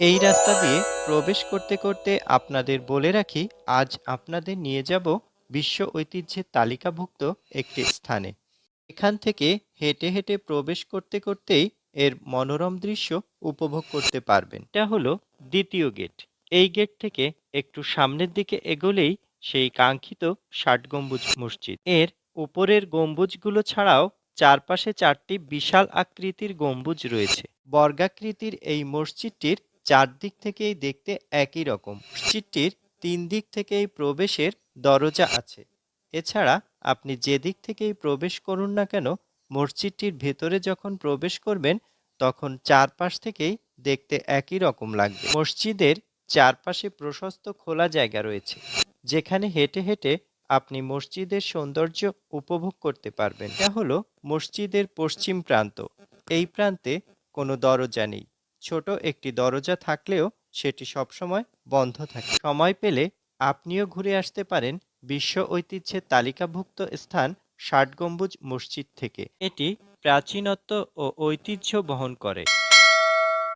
এই রাস্তা দিয়ে প্রবেশ করতে করতে আপনাদের বলে রাখি, আজ আপনাদের নিয়ে যাব বিশ্ব ঐতিহ্যের তালিকাভুক্ত একটি স্থানে। এখান থেকে হেঁটে হেঁটে প্রবেশ করতে করতেই এর মনোরম দৃশ্য উপভোগ করতে পারবেন। এটা হলো দ্বিতীয় গেট। এই গেট থেকে একটু সামনের দিকে এগোলেই সেই কাঙ্ক্ষিত ষাট গম্বুজ মসজিদ। এর উপরের গম্বুজগুলো ছাড়াও চারপাশে চারটি বিশাল আকৃতির গম্বুজ রয়েছে। বর্গাকৃতির এই মসজিদটির চারদিক থেকেই দেখতে একই রকম। মসজিদটির তিন দিক থেকেই প্রবেশের দরজা আছে। এছাড়া আপনি যে দিক থেকেই প্রবেশ করুন না কেন, মসজিদটির ভেতরে যখন প্রবেশ করবেন, তখন চারপাশ থেকেই দেখতে একই রকম লাগবে। মসজিদের চারপাশে প্রশস্ত খোলা জায়গা রয়েছে, যেখানে হেঁটে হেঁটে আপনি মসজিদের সৌন্দর্য উপভোগ করতে পারবেন। এটা হলো মসজিদের পশ্চিম প্রান্ত। এই প্রান্তে কোনো দরজা নেই। ছোট একটি দরজা থাকলেও সেটি সবসময় বন্ধ থাকে। সময় পেলে আপনিও ঘুরে আসতে পারেন বিশ্ব ঐতিহ্যের তালিকাভুক্ত স্থান ষাট গম্বুজ মসজিদ থেকে। এটি প্রাচীনত্ব ও ঐতিহ্য বহন করে।